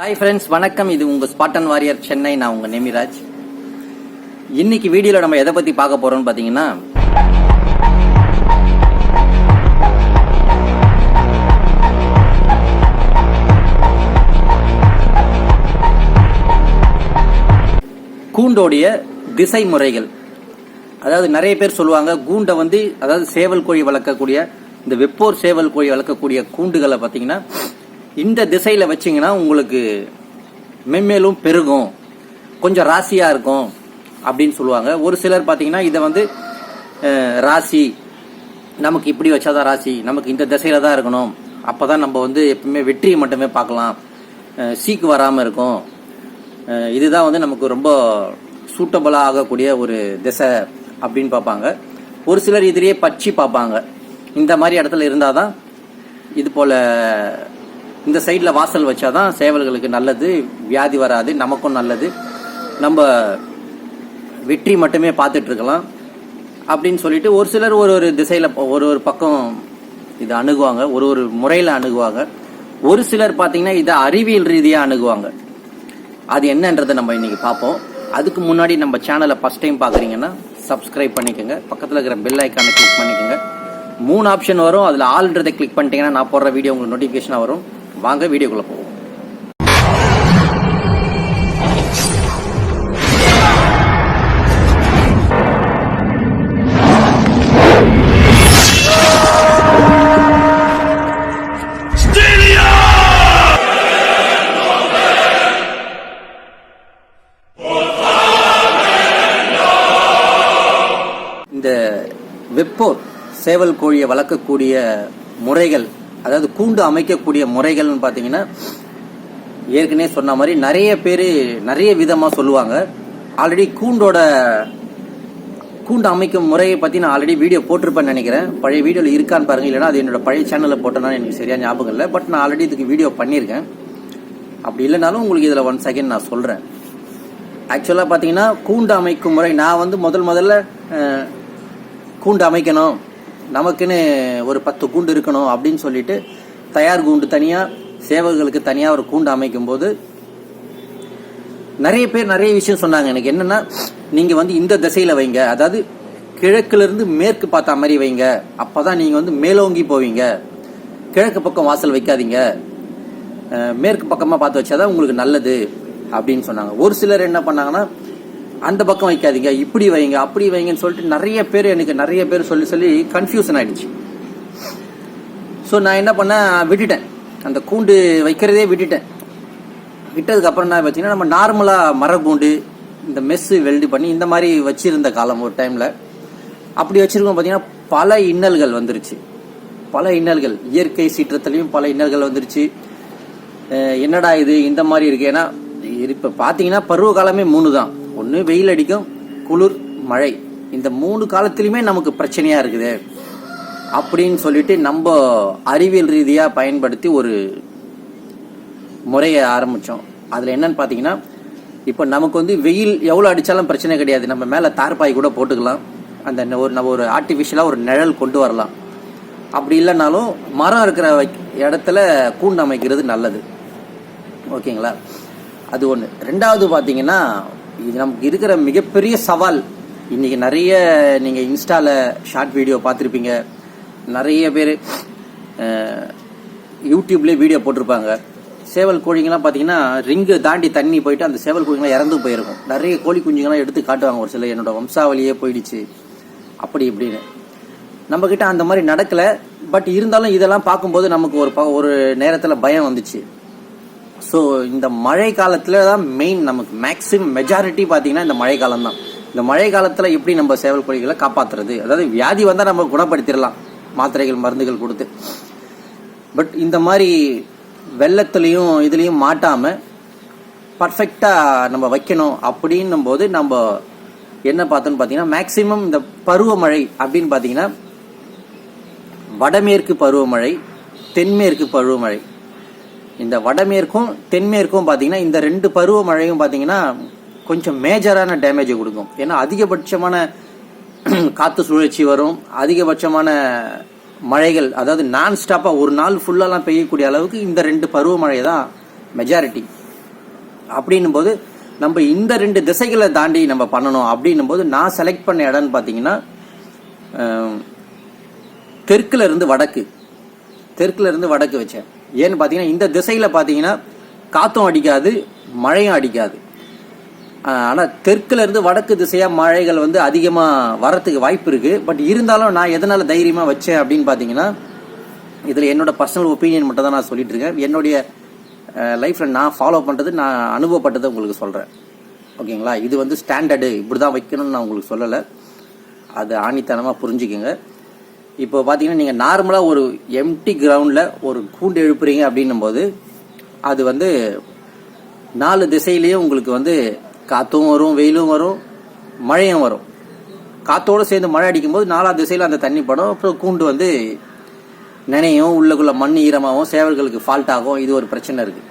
Hi friends வணக்கம். இது உங்கள் ஸ்பாட்டன் வாரியர் சென்னை நான் உங்கள் நேமிராஜ். இன்னைக்கு வீடியோவில் நம்ம எதை பற்றி பார்க்க போகிறோம்னு பார்த்தீங்கன்னா கூண்டோடைய திசை முறைகள். அதாவது நிறைய பேர் சொல்லுவாங்க கூண்டை வந்து அதாவது சேவல் கோழி வளர்க்கக்கூடிய இந்த வெப்போர் சேவல் கோழி வளர்க்கக்கூடிய கூண்டுகளை பார்த்தீங்கன்னா இந்த திசையில் வச்சீங்கன்னா உங்களுக்கு மென்மேலும் பெருகும். கொஞ்சம் ராசியாக இருக்கும் அப்படின்னு சொல்லுவாங்க. ஒரு சிலர் பார்த்தீங்கன்னா இதை வந்து ராசி நமக்கு இப்படி வச்சாதான் ராசி நமக்கு இந்த திசையில தான் இருக்கணும். அப்போ தான் நம்ம வந்து எப்பவுமே வெற்றியை மட்டுமே பார்க்கலாம். சீக்கு வராமல் இருக்கும். இதுதான் வந்து நமக்கு ரொம்ப சூட்டபுளாக ஆகக்கூடிய ஒரு திசை அப்படின்னு பார்ப்பாங்க. ஒரு சிலர் இதிலேயே பச்சி பார்ப்பாங்க. இந்த மாதிரி இடத்துல இருந்தால் தான் இது போல் இந்த சைடில் வாசல் வச்சாதான் சேவல்களுக்கு நல்லது வியாதி வராது நமக்கும் நல்லது. நம்ம வெற்றி மட்டுமே பார்த்துட்டு இருக்கலாம் அப்படின்னு சொல்லிட்டு ஒரு சிலர் ஒரு ஒரு திசையில் ஒரு ஒரு பக்கம் இதை அணுகுவாங்க ஒரு ஒரு முறையில் அணுகுவாங்க. ஒரு சிலர் பார்த்தீங்கன்னா இதை அறிவியல் ரீதியாக அணுகுவாங்க. அது என்னன்றதை நம்ம இன்னைக்கு பார்ப்போம். அதுக்கு முன்னாடி நம்ம சேனலை ஃபஸ்ட் டைம் பார்க்குறீங்கன்னா சப்ஸ்கிரைப் பண்ணிக்கோங்க. பக்கத்தில் இருக்கிற பெல் ஐக்கானை கிளிக் பண்ணிக்கோங்க. மூணு ஆப்ஷன் வரும். அதில் ஆல்ன்றதை கிளிக் பண்ணிட்டீங்கன்னா நான் போடுற வீடியோ உங்களுக்கு நோட்டிஃபிகேஷனாக வரும். வாங்க வீடியோக்குள்ளே போவோம். இந்த வெப்போர் சேவல் கோழியை வளர்க்கக்கூடிய முறைகள் அதாவது கூண்டு அமைக்கக்கூடிய முறைகள்னு பார்த்தீங்கன்னா ஏற்கனவே சொன்ன மாதிரி நிறைய பேர் நிறைய விதமாக சொல்லுவாங்க. ஆல்ரெடி கூண்டோட கூண்டு அமைக்கும் முறையை பற்றி நான் ஆல்ரெடி வீடியோ போட்டிருப்பேன்னு நினைக்கிறேன். பழைய வீடியோவில் இருக்கான்னு பாருங்கள் இல்லைன்னா அது என்னோட பழைய சேனலில் போட்டேன்னா எனக்கு சரியாக ஞாபகம் இல்லை. பட் நான் ஆல்ரெடி இதுக்கு வீடியோ பண்ணியிருக்கேன். அப்படி இல்லைனாலும் உங்களுக்கு இதில் ஒன் செகண்ட் நான் சொல்கிறேன் ஆக்சுவலாக பார்த்தீங்கன்னா கூண்டு அமைக்கும் முறை நான் வந்து முதல் முதல்ல கூண்டு அமைக்கணும். நமக்குன்னு ஒரு பத்து கூண்டு இருக்கணும் அப்படின்னு சொல்லிட்டு தயார் கூண்டு தனியாக சேவர்களுக்கு தனியாக ஒரு கூண்டு அமைக்கும் போது நிறைய பேர் நிறைய விஷயம் சொன்னாங்க. எனக்கு என்னன்னா நீங்கள் வந்து இந்த திசையில் வைங்க. அதாவது கிழக்குலேருந்து மேற்கு பார்த்த மாதிரி வைங்க. அப்போ தான் நீங்கள் வந்து மேலோங்கி போவீங்க. கிழக்கு பக்கம் வாசல் வைக்காதீங்க. மேற்கு பக்கமாக பார்த்து வச்சாதான் உங்களுக்கு நல்லது அப்படின்னு சொன்னாங்க. ஒரு சிலர் என்ன பண்ணாங்கன்னா அந்த பக்கம் வைக்காதீங்க இப்படி வைங்க அப்படி வைங்கன்னு சொல்லிட்டு நிறைய பேர் எனக்கு நிறைய பேர் சொல்லி சொல்லி கன்ஃபியூஷன் ஆயிடுச்சு. ஸோ நான் என்ன பண்ணேன் விட்டுட்டேன். அந்த கூண்டு வைக்கிறதே விட்டுட்டேன். விட்டதுக்கு அப்புறம் என்ன பார்த்தீங்கன்னா நம்ம நார்மலாக மரக்கூண்டு இந்த மெஸ்ஸு வெல்டு பண்ணி இந்த மாதிரி வச்சிருந்த காலம் ஒரு டைமில் அப்படி வச்சிருக்கோம் பார்த்தீங்கன்னா பல இன்னல்கள் வந்துருச்சு. பல இன்னல்கள் இயற்கை சீற்றத்துலேயும் பல இன்னல்கள் வந்துருச்சு. என்னடா இது இந்த மாதிரி இருக்கு. ஏன்னா இப்போ பார்த்தீங்கன்னா பருவ காலமே மூணு தான் ஒன்று வெயில் அடிக்கும் குளிர் மழை. இந்த மூணு காலத்திலுமே நமக்கு பிரச்சனையாக இருக்குது. அப்படின்னு சொல்லிட்டு நம்ம அறிவியல் ரீதியாக பயன்படுத்தி ஒரு முறையை ஆரம்பித்தோம் அதில் என்னன்னு பார்த்தீங்கன்னா இப்போ நமக்கு வந்து வெயில் எவ்வளோ அடித்தாலும் பிரச்சனை கிடையாது. நம்ம மேலே தார்பாய் கூட போட்டுக்கலாம். அந்த ஒரு நம்ம ஒரு ஆர்டிஃபிஷியலாக ஒரு நிழல் கொண்டு வரலாம். அப்படி இல்லைனாலும் மரம் இருக்கிற இடத்துல கூண்டு அமைக்கிறது நல்லது. ஓகேங்களா? அது ஒன்று ரெண்டாவது பார்த்தீங்கன்னா இது நமக்கு இருக்கிற மிகப்பெரிய சவால். இன்னைக்கு நிறைய நீங்கள் இன்ஸ்டாவில் ஷார்ட் வீடியோ பார்த்துருப்பீங்க. நிறைய பேர் யூடியூப்லேயே வீடியோ போட்டிருப்பாங்க. சேவல் கோழிங்கெல்லாம் பார்த்தீங்கன்னா ரிங்கு தாண்டி தண்ணி போயிட்டு அந்த சேவல் கோழிங்கெல்லாம் இறந்து போயிருக்கும். நிறைய கோழி குஞ்சுங்கெல்லாம் எடுத்து காட்டுவாங்க ஒரு சில என்னோட வம்சாவளியே போயிடுச்சு. அப்படி இப்படின்னு. நம்மக்கிட்ட அந்த மாதிரி நடக்கலை. பட் இருந்தாலும் இதெல்லாம் பார்க்கும்போது நமக்கு ஒரு ப- ஒரு நேரத்தில் பயம் வந்துச்சு. ஸோ இந்த மழை காலத்தில் தான் மெயின் நமக்கு மேக்ஸிமம் மெஜாரிட்டி பார்த்தீங்கன்னா இந்த மழை காலம் தான் இந்த மழை காலத்தில் எப்படி நம்ம சேவல் கோழிகளை காப்பாற்றுறது அதாவது வியாதி வந்தால் நம்ம குணப்படுத்திடலாம். மாத்திரைகள் மருந்துகள் கொடுத்து. பட் இந்த மாதிரி வெள்ளத்துலேயும் இதுலேயும் மாட்டாமல் பர்ஃபெக்டாக நம்ம வைக்கணும் அப்படின்னும் போது நம்ம என்ன பார்த்தோன்னு பார்த்தீங்கன்னா மேக்ஸிமம் இந்த பருவமழை அப்படின்னு பார்த்தீங்கன்னா வடமேற்கு பருவமழை தென்மேற்கு பருவமழை இந்த வடமேற்கும் தென்மேற்கும் பார்த்தீங்கன்னா இந்த ரெண்டு பருவமழையும் பார்த்தீங்கன்னா கொஞ்சம் மேஜரான டேமேஜை கொடுக்கும். ஏன்னா அதிகபட்சமான காற்று சுழற்சி வரும் அதிகபட்சமான மழைகள் அதாவது நான் ஸ்டாப்பாக ஒரு நாள் ஃபுல்லாலாம் பெய்யக்கூடிய அளவுக்கு இந்த ரெண்டு பருவமழை தான் மெஜாரிட்டி அப்படின்னும் போது நம்ம இந்த ரெண்டு திசைகளை தாண்டி நம்ம பண்ணணும் அப்படின்னும் போது நான் செலக்ட் பண்ண இடம்னு பார்த்தீங்கன்னா தெற்குல இருந்து வடக்கு. தெற்குல இருந்து வடக்கு வச்சேன். ஏன்னு பார்த்தீங்கன்னா இந்த திசையில் பார்த்தீங்கன்னா காற்றும் அடிக்காது மழையும் அடிக்காது. ஆனால் தெற்குலேருந்து இருந்து வடக்கு திசையாக மழைகள் வந்து அதிகமாக வரத்துக்கு வாய்ப்பு இருக்குது பட் இருந்தாலும் நான் எதனால் தைரியமாக வச்சேன் அப்படின்னு பார்த்தீங்கன்னா இதில் என்னோட பர்சனல் ஒப்பீனியன் மட்டும் தான் நான் சொல்லிட்டு இருக்கேன். என்னுடைய லைஃப்பில் நான் ஃபாலோ பண்ணுறது நான் அனுபவப்பட்டதை உங்களுக்கு சொல்கிறேன் ஓகேங்களா? இது வந்து ஸ்டாண்டர்டு இப்படி தான் வைக்கணும்னு நான் உங்களுக்கு சொல்லலை. அது ஆணித்தனமாக புரிஞ்சுக்கோங்க. இப்போ பார்த்தீங்கன்னா நீங்கள் நார்மலாக ஒரு எம்டி கிரவுண்டில் ஒரு கூண்டு எழுப்புறீங்க அப்படின்னும் போது அது வந்து நாலு திசையிலையும் உங்களுக்கு வந்து காற்றும் வரும் வெயிலும் வரும் மழையும் வரும். காற்றோடு சேர்ந்து மழை அடிக்கும்போது நாலா திசையில் அந்த தண்ணி படும். அப்புறம் கூண்டு வந்து நினையும் உள்ளக்குள்ள மண் ஈரமாகவும் சேவல்களுக்கு ஃபால்ட் ஆகும். இது ஒரு பிரச்சனை இருக்குது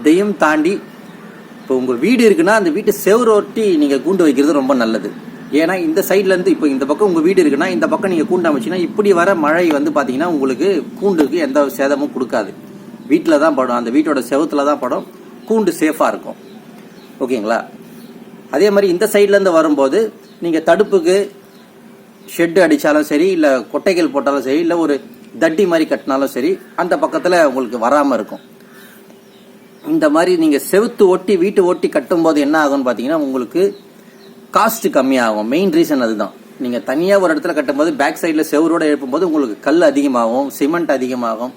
இதையும் தாண்டி இப்போ உங்கள் வீடு இருக்குன்னா அந்த வீட்டு செவரொட்டி ஒட்டி கூண்டு வைக்கிறது ரொம்ப நல்லது. ஏன்னா இந்த சைட்லேருந்து இப்போ இந்த பக்கம் உங்கள் வீடு இருக்குன்னா இந்த பக்கம் நீங்கள் கூண்டு அமைச்சிங்கன்னா இப்படி வர மழை வந்து பார்த்தீங்கன்னா உங்களுக்கு கூண்டுக்கு எந்த சேதமும் கொடுக்காது. வீட்டில் தான் படும். அந்த வீட்டோட செவுத்துல தான் படும். கூண்டு சேஃபாக இருக்கும். ஓகேங்களா? அதே மாதிரி இந்த சைட்லேருந்து வரும்போது நீங்கள் தடுப்புக்கு ஷெட் அடித்தாலும் சரி இல்லை கொட்டைகள் போட்டாலும் சரி இல்லை ஒரு தட்டி மாதிரி கட்டினாலும் சரி அந்த பக்கத்தில் உங்களுக்கு வராமல் இருக்கும். இந்த மாதிரி நீங்கள் செவுத்து ஒட்டி வீட்டு ஒட்டி கட்டும்போது என்ன ஆகும்னு பார்த்தீங்கன்னா உங்களுக்கு காஸ்ட் கம்மியாகும். மெயின் ரீசன் அதுதான். நீங்க தனியா ஒரு இடத்துல கட்டும்போது பேக் சைடுல செவரோட எழுப்பும்போது உங்களுக்கு கல் அதிகமாகும் சிமெண்ட் அதிகமாகும்.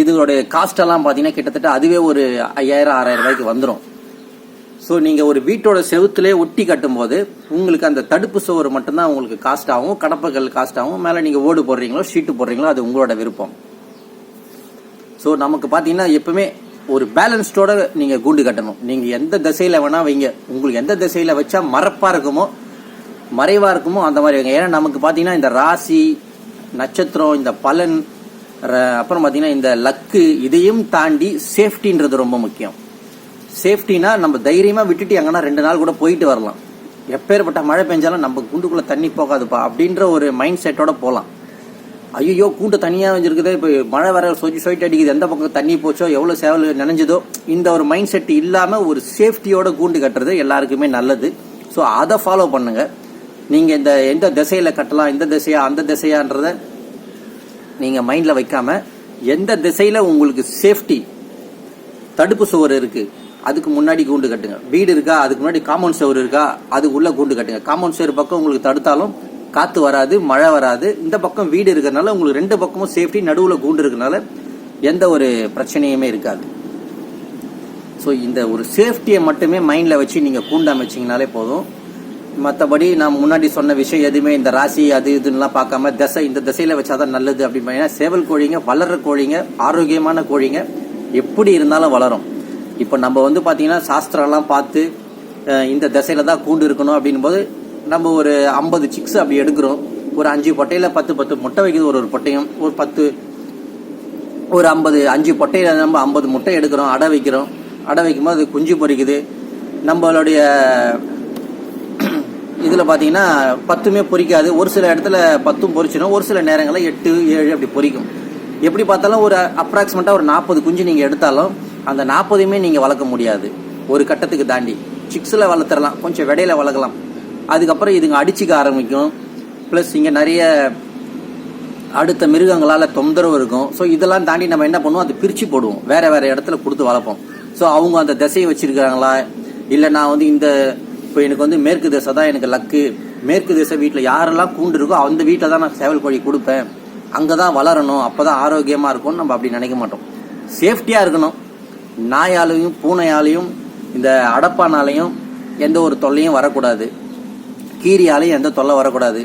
இதோடைய காஸ்ட் எல்லாம் கிட்டத்தட்ட அதுவே ஒரு ஐயாயிரம் ஆறாயிரம் ரூபாய்க்கு வந்துடும் ஸோ நீங்கள் ஒரு வீட்டோட செவுத்துலேயே ஒட்டி கட்டும்போது உங்களுக்கு அந்த தடுப்பு சுவர் மட்டும்தான் உங்களுக்கு காஸ்ட் ஆகும் கடப்பைகள் காஸ்ட் ஆகும். மேலே நீங்கள் ஓடு போடுறீங்களோ ஷீட்டு போடுறீங்களோ அது உங்களோட விருப்பம். ஸோ நமக்கு பார்த்தீங்கன்னா எப்பவுமே ஒரு பேலன்ஸ்டோட நீங்க கூண்டு கட்டணும். நீங்க எந்த திசையில வேணா வைங்க. உங்களுக்கு எந்த திசையில வச்சா மறப்பாக இருக்குமோ மறைவா இருக்குமோ அந்த மாதிரி வைங்க. ஏன்னா நமக்கு பார்த்தீங்கன்னா இந்த ராசி நட்சத்திரம் இந்த பலன் அப்புறம் பார்த்தீங்கன்னா இந்த லக்கு இதையும் தாண்டி சேஃப்டின்றது ரொம்ப முக்கியம். சேஃப்டினா நம்ம தைரியமாக விட்டுட்டு எங்கன்னா ரெண்டு நாள் கூட போயிட்டு வரலாம். எப்பேற்பட்ட மழை பெஞ்சாலும் நம்ம குண்டுக்குள்ளே தண்ணி போகாதுப்பா அப்படின்ற ஒரு மைண்ட் செட்டோட போகலாம் ஐயோ கூண்டு தனியாக வச்சிருக்குது இப்போ மழை வர சொச்சு சொயிட்டு அடிக்குது. எந்த பக்கம் தண்ணி போச்சோ எவ்வளோ சேவல் நினைஞ்சதோ இந்த ஒரு மைண்ட் செட் இல்லாமல் ஒரு சேஃப்டியோட கூண்டு கட்டுறது எல்லாருக்குமே நல்லது. ஸோ அதை ஃபாலோ பண்ணுங்க. நீங்க இந்த எந்த திசையில கட்டலாம் இந்த திசையா அந்த திசையான்றத நீங்க மைண்ட்ல வைக்காம எந்த திசையில உங்களுக்கு சேஃப்டி தடுப்பு சுவர் இருக்கு அதுக்கு முன்னாடி கூண்டு கட்டுங்க. வீடு இருக்கா அதுக்கு முன்னாடி காம்பவுண்ட் சுவர் இருக்கா அதுக்குள்ள கூண்டு கட்டுங்க. காம்பவுண்ட் சுவர் பக்கம் உங்களுக்கு தடுத்தாலும் காற்று வராது மழை வராது. இந்த பக்கம் வீடு இருக்கிறதுனால உங்களுக்கு ரெண்டு பக்கமும் சேஃப்டி நடுவில் கூண்டு இருக்கனால எந்த ஒரு பிரச்சனையுமே இருக்காது. ஸோ இந்த ஒரு சேஃப்டியை மட்டுமே மைண்டில் வச்சு நீங்கள் கூண்டு அமைச்சிங்கனாலே போதும். மற்றபடி நான் முன்னாடி சொன்ன விஷயம் எதுவுமே இந்த ராசி அது இதுன்னெலாம் பார்க்காம திசை இந்த திசையில் வச்சாதான் நல்லது அப்படின்னு பார்த்தீங்கன்னா சேவல் கோழிங்க வளர்கிற கோழிங்க ஆரோக்கியமான கோழிங்க எப்படி இருந்தாலும் வளரும். இப்போ நம்ம வந்து பார்த்தீங்கன்னா சாஸ்திரம்லாம் பார்த்து இந்த திசையில தான் கூண்டு இருக்கணும் அப்படின்னும் போது நம்ம ஒரு ஐம்பது சிக்ஸ் அப்படி எடுக்கிறோம். ஒரு அஞ்சு பொட்டையில் பத்து பத்து முட்டை வைக்கிறது ஒரு ஒரு பொட்டையும். ஒரு பத்து ஒரு ஐம்பது அஞ்சு பொட்டையில் நம்ம ஐம்பது முட்டை எடுக்கிறோம். அடை வைக்கிறோம். அடை வைக்கும்போது அது குஞ்சு பொரிக்குது. நம்மளுடைய இதில் பார்த்தீங்கன்னா பத்துமே பொரிக்காது. ஒரு சில இடத்துல பத்தும் பொறிச்சிடும் ஒரு சில நேரங்களில் எட்டு ஏழு அப்படி பொரிக்கும். எப்படி பார்த்தாலும் ஒரு அப்ராக்சிமேட்டாக ஒரு நாற்பது குஞ்சு நீங்கள் எடுத்தாலும் அந்த நாற்பதுமே நீங்கள் வளர்க்க முடியாது. ஒரு கட்டத்துக்கு தாண்டி. சிக்ஸில் வளர்த்துடலாம். கொஞ்சம் விடையில வளர்க்கலாம். அதுக்கப்புறம் இதுங்க அடிச்சுக்க ஆரம்பிக்கும். ப்ளஸ் இங்கே நிறைய அடுத்த மிருகங்களால் தொந்தரவு இருக்கும். ஸோ இதெல்லாம் தாண்டி நம்ம என்ன பண்ணுவோம்? அதை பிரித்து போடுவோம். வேறு வேறு இடத்துல கொடுத்து வளர்ப்போம். ஸோ அவங்க அந்த திசையை வச்சுருக்காங்களா இல்லை நான் வந்து இந்த இப்போ எனக்கு வந்து மேற்கு திசை தான் எனக்கு லக்கு. மேற்கு திசை வீட்டில் யாரெல்லாம் கூண்டு இருக்கோ அந்த வீட்டில் தான் நான் சேவல் கோழி கொடுப்பேன். அங்கே தான் வளரணும். அப்போ தான் ஆரோக்கியமாக இருக்கும்னு நம்ம அப்படி நினைக்க மாட்டோம். சேஃப்டியாக இருக்கணும். நாயாலையும் பூனையாலையும் இந்த அடப்பானாலையும் எந்த ஒரு தொல்லையும் வரக்கூடாது. கீரியாலையும் எந்த தொல்லை வரக்கூடாது.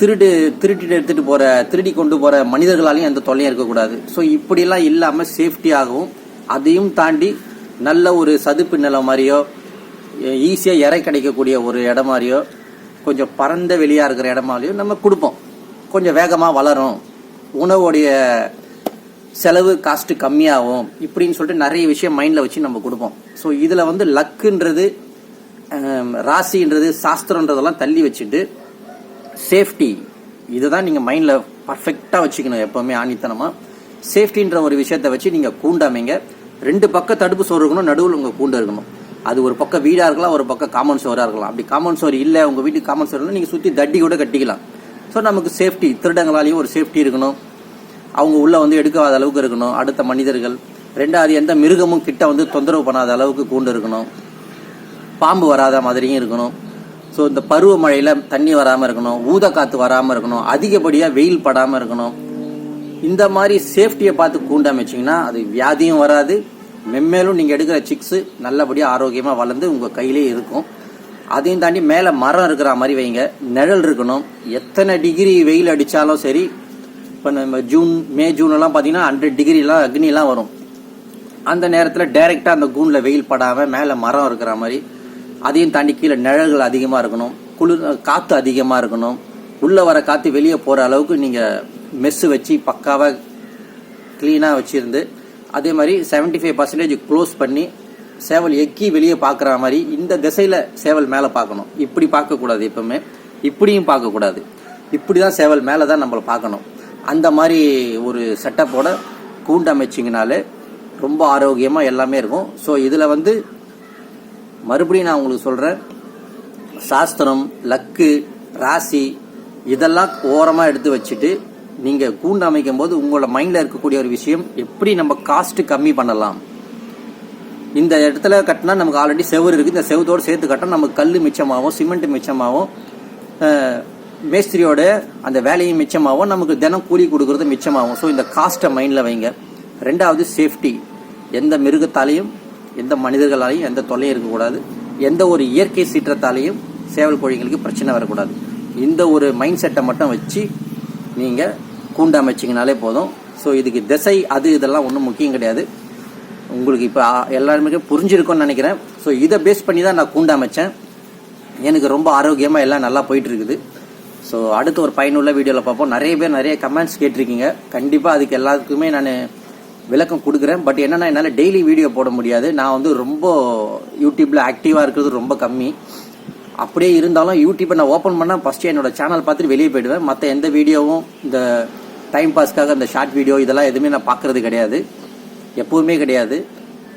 திருடு திருட்டு எடுத்துகிட்டு போகிற திருடி கொண்டு போகிற மனிதர்களாலையும் எந்த தொல்லையும் இருக்கக்கூடாது. ஸோ இப்படிலாம் இல்லாமல் சேஃப்டியாகவும் அதையும் தாண்டி நல்ல ஒரு சதுப்பு நிலம் மாதிரியோ ஈஸியாக இறை கிடைக்கக்கூடிய ஒரு இடம் மாதிரியோ கொஞ்சம் பரந்த வெளியாக இருக்கிற இடம் மாதிரியோ நம்ம கொடுப்போம். கொஞ்சம் வேகமாக வளரும். உணவுடைய செலவு காஸ்ட்டு கம்மியாகும். இப்படின்னு சொல்லிட்டு நிறைய விஷயம் மைண்டில் வச்சு நம்ம கொடுப்போம். ஸோ இதில் வந்து லக்குன்றது ராசின்றது சாஸ்திரன்றதெல்லாம் தள்ளி வச்சுட்டு சேஃப்டி இதுதான் நீங்க மைண்ட்ல பர்ஃபெக்டா வச்சுக்கணும் எப்பவுமே ஆணித்தனமா. சேஃப்டின்ற ஒரு விஷயத்த வச்சு நீங்க கூண்டாமைங்க. ரெண்டு பக்கம் தடுப்பு சோறு இருக்கணும் நடுவில் உங்கள் கூண்டு இருக்கணும். அது ஒரு பக்கம் வீடாக இருக்கலாம் ஒரு பக்கம் காமன் சுவராக இருக்கலாம். அப்படி காமன் சுவர் இல்லை உங்கள் வீட்டுக்கு காமன் சுவர் நீங்கள் சுற்றி தட்டி கூட கட்டிக்கலாம். ஸோ நமக்கு சேஃப்டி திருடங்களாலையும் ஒரு சேஃப்டி இருக்கணும். அவங்க உள்ளே வந்து எடுக்காத அளவுக்கு இருக்கணும் அடுத்த மனிதர்கள். ரெண்டாவது எந்த மிருகமும் கிட்ட வந்து தொந்தரவு பண்ணாத அளவுக்கு கூண்டு இருக்கணும். பாம்பு வராத மாதிரியும் இருக்கணும். ஸோ இந்த பருவமழையில் தண்ணி வராமல் இருக்கணும் ஊத காற்று வராமல் இருக்கணும் அதிகப்படியாக வெயில் படாமல் இருக்கணும். இந்த மாதிரி சேஃப்டியை பார்த்து கூண்டமைச்சிங்கன்னா அது வியாதியும் வராது. மென்மேலும் நீங்கள் எடுக்கிற சிக்ஸு நல்லபடியாக ஆரோக்கியமாக வளர்ந்து உங்கள் கையிலே இருக்கும். அதையும் தாண்டி மேலே மரம் இருக்கிற மாதிரி வைங்க. நிழல் இருக்கணும். எத்தனை டிகிரி வெயில் அடித்தாலும் சரி இப்போ நம்ம ஜூன் மே ஜூன் எல்லாம் பார்த்தீங்கன்னா ஹண்ட்ரட் டிகிரிலாம் அக்னிலாம் வரும். அந்த நேரத்தில் டைரெக்டாக அந்த கூண்டில் வெயில் படாமல் மேலே மரம் இருக்கிற மாதிரி அதையும் தாண்டி கீழே நிழல்கள் அதிகமாக இருக்கணும் குளிர் காற்று அதிகமாக இருக்கணும். உள்ளே வர காற்று வெளியே போகிற அளவுக்கு நீங்கள் மெஸ்ஸு வச்சு பக்காவாக க்ளீனாக வச்சுருந்து அதே மாதிரி 75% ஃபைவ் பர்சன்டேஜ் க்ளோஸ் பண்ணி சேவல் எக்கி வெளியே பார்க்குற மாதிரி இந்த திசையில் சேவல் மேலே பார்க்கணும் இப்படி பார்க்கக்கூடாது எப்பவுமே. இப்படியும் பார்க்கக்கூடாது இப்படி தான் சேவல் மேலே தான் நம்மளை பார்க்கணும் அந்த மாதிரி ஒரு செட்டப்போட கூண்டு அமைச்சிங்கனாலே ரொம்ப ஆரோக்கியமாக எல்லாமே இருக்கும். ஸோ இதில் வந்து மறுபடியும் நான் உங்களுக்கு சொல்கிறேன் சாஸ்திரம் லக்கு ராசி இதெல்லாம் ஓரமாக எடுத்து வச்சுட்டு நீங்கள் கூண்டு அமைக்கும் போது உங்களோட மைண்டில் இருக்கக்கூடிய ஒரு விஷயம் எப்படி நம்ம காஸ்ட்டு கம்மி பண்ணலாம். இந்த இடத்துல கட்டினா நமக்கு ஆல்ரெடி செவர் இருக்குது இந்த செவத்தோடு சேர்த்து கட்டினா நமக்கு கல் மிச்சமாகும் சிமெண்ட் மிச்சமாகும். மேஸ்திரியோட அந்த வேலையும் மிச்சமாகும். நமக்கு தினம் கூலி கொடுக்கறது மிச்சமாகும். ஸோ இந்த காஸ்ட்டை மைண்டில் வைங்க. ரெண்டாவது சேஃப்டி எந்த மிருகத்தாலையும் எந்த மனிதர்களாலையும் எந்த தொல்லையும் இருக்கக்கூடாது. எந்த ஒரு இயற்கை சீற்றத்தாலையும் சேவல் கோழிங்களுக்கு பிரச்சனை வரக்கூடாது. இந்த ஒரு மைண்ட் செட்டை மட்டும் வச்சு நீங்கள் கூண்டு அமைச்சிங்கனாலே போதும். ஸோ இதுக்கு திசை அது இதெல்லாம் ஒன்றும் முக்கியம் கிடையாது. உங்களுக்கு இப்போ எல்லாருமே புரிஞ்சிருக்கும்னு நினைக்கிறேன். ஸோ இதை பேஸ் பண்ணி தான் நான் கூண்டு அமைச்சேன். எனக்கு ரொம்ப ஆரோக்கியமாக எல்லாம் நல்லா போயிட்டுருக்குது. ஸோ அடுத்து ஒரு பயனுள்ள வீடியோவில் பார்ப்போம். நிறைய பேர் நிறைய கமெண்ட்ஸ் கேட்டிருக்கீங்க. கண்டிப்பாக அதுக்கு எல்லாத்துக்குமே நான் விளக்கம் கொடுக்குறேன். பட் என்னென்னா என்னால் டெய்லி வீடியோ போட முடியாது. நான் வந்து ரொம்ப யூடியூப்பில் ஆக்டிவாக இருக்கிறது ரொம்ப கம்மி. அப்படியே இருந்தாலும் யூடியூப்பை நான் ஓப்பன் பண்ணால் ஃபஸ்ட்டு என்னோடய சேனல் பார்த்துட்டு வெளியே போயிடுவேன். மற்ற எந்த வீடியோவும் இந்த டைம் பாஸ்க்காக இந்த ஷார்ட் வீடியோ இதெல்லாம் எதுவுமே நான் பார்க்குறது கிடையாது. எப்போவுமே கிடையாது.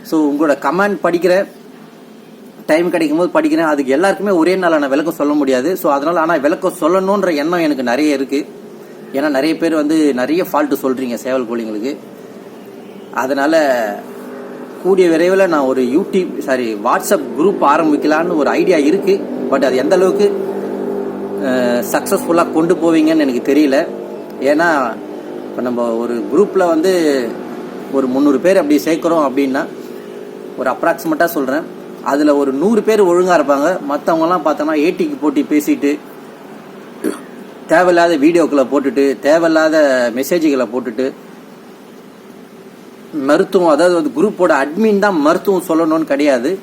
ஸோ உங்களோட கமெண்ட் படிக்கிற டைம் கிடைக்கும் போது படிக்கிறேன். அதுக்கு எல்லாருக்குமே ஒரே நாள் நான் விளக்கம் சொல்ல முடியாது. ஸோ அதனால் ஆனால் விளக்கம் சொல்லணுன்ற எண்ணம் எனக்கு நிறைய இருக்குது ஏன்னா நிறைய பேர் வந்து நிறைய ஃபால்ட்டு சொல்கிறீங்க சேவல் கோழிங்களுக்கு. அதனால் கூடிய விரைவில் நான் ஒரு யூடியூப் சாரி வாட்ஸ்அப் குரூப் ஆரம்பிக்கலான்னு ஒரு ஐடியா இருக்குது பட் அது எந்த அளவுக்கு சக்ஸஸ்ஃபுல்லாக கொண்டு போவீங்கன்னு எனக்கு தெரியல. ஏன்னா இப்போ நம்ம ஒரு குரூப்பில் வந்து ஒரு முந்நூறு பேர் அப்படி சேர்க்குறோம் அப்படின்னா ஒரு அப்ராக்சிமேட்டாக சொல்கிறேன் அதில் ஒரு நூறு பேர் ஒழுங்காக இருப்பாங்க. மற்றவங்கலாம் பார்த்தோன்னா ஏட்டிக்கு போட்டி பேசிட்டு தேவையில்லாத வீடியோக்களை போட்டுட்டு தேவையில்லாத மெசேஜுகளை போட்டுட்டு மருத்துவம் அதாவது வந்து குரூப்போட அட்மின் தான் மருத்துவம் சொல்லணும்னு கிடையாது.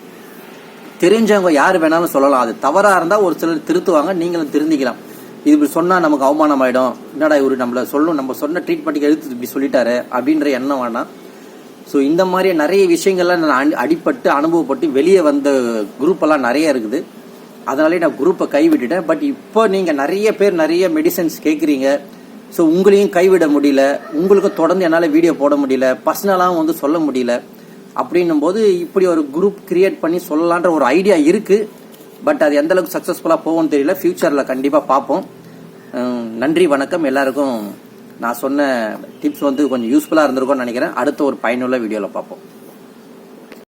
தெரிஞ்சவங்க யார் வேணாலும் சொல்லலாம். அது தவறாக இருந்தால் ஒரு சிலர் திருத்துவாங்க நீங்களும் திருந்திக்கலாம். இது இப்படி சொன்னால் நமக்கு அவமானம் ஆயிடும் என்னடா இவரு நம்மளை சொல்லணும் நம்ம சொன்ன ட்ரீட்மெண்ட்டுக்கு எடுத்து இப்படி சொல்லிட்டாரு அப்படின்ற எண்ணம் வேணாம். ஸோ இந்த மாதிரி நிறைய விஷயங்கள்லாம் நான் அடி- அனுபவப்பட்டு வெளியே வந்த குரூப்பெல்லாம் நிறைய இருக்குது. அதனாலே நான் குரூப்பை கைவிட்டுட்டேன். பட் இப்போ நீங்கள் நிறைய பேர் நிறைய மெடிசன்ஸ் கேட்குறீங்க ஸோ உங்களையும் கைவிட முடியல. உங்களுக்கும் தொடர்ந்து என்னால் வீடியோ போட முடியல. பர்சனலாகவும் வந்து சொல்ல முடியல. அப்படின்னும் போது இப்படி ஒரு குரூப் கிரியேட் பண்ணி சொல்லலான்ற ஒரு ஐடியா இருக்குது பட் அது எந்த அளவுக்கு சக்ஸஸ்ஃபுல்லாக போகும்னு தெரியல. ஃப்யூச்சரில் கண்டிப்பாக பார்ப்போம். நன்றி வணக்கம். எல்லாருக்கும் நான் சொன்ன டிப்ஸ் வந்து கொஞ்சம் யூஸ்ஃபுல்லாக இருந்திருக்கும்னு நினைக்கிறேன். அடுத்த ஒரு பயனுள்ள வீடியோவில் பார்ப்போம்.